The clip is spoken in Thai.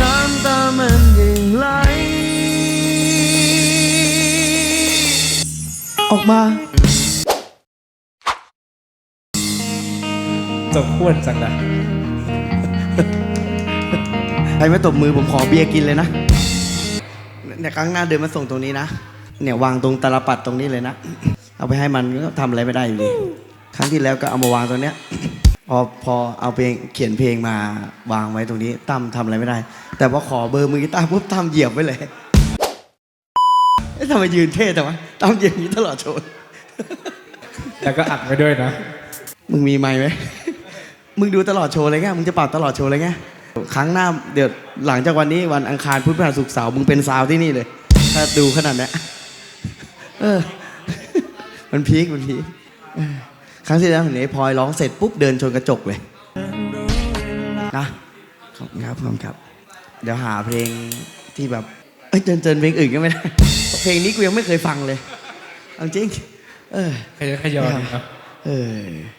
น้ำตามันยังไหลออกมาจบพูดจังนะใครไม่ตบมือผมขอเบียร์กินเลยนะเนี่ยครั้งหน้าเดินมาส่งตรงนี้นะ เนี่ยวางตรงตาลปัดตรงนี้เลยนะ เอาไปให้มันก็ทำอะไรไม่ได้อยู่ดี ครั้งที่แล้วก็เอามาวางตรงเนี้ย พอพอเอาเพลงเขียนเพลงมาวางไว้ตรงนี้ตั้มทำอะไรไม่ได้ แต่พอขอเบอร์มือกีตาร์ปุ๊บตั้มเหยียบไว้เลยเอ๊ะทำไมยืนเท่แต่วะตั้มเหยียบอย่างนี้ตลอดโชว์แล้วก็อัดไว้ด้วยนะ มึงมีไมค์ไหมมึงดูตลอดโชว์เลยไงมึงจะเป่าตลอดโชว์เลยไงครั้งหน้าเดี๋ยวหลังจากวันนี้วันอังคารพุธพฤหัสศุกร์เสาร์มึงเป็นซาวที่นี่เลย ถ้าดูขนาดเนี้ยเออ มันพีคมันพีคเออ ครั้งที่แล้วเห็นไอ้พลอยร้องเสร็จปุ๊บเดินชนกระจกเลยนะขอบคุณครับขอบคุณครับ เดี๋ยวหาเพลงที่แบบเอ้ยเจนเจนเพลงอื่นก็ไม่ได้เพลงนี้กูยังไม่เคยฟังเลยเอาจริง เออ ขยันขยอนนะเออ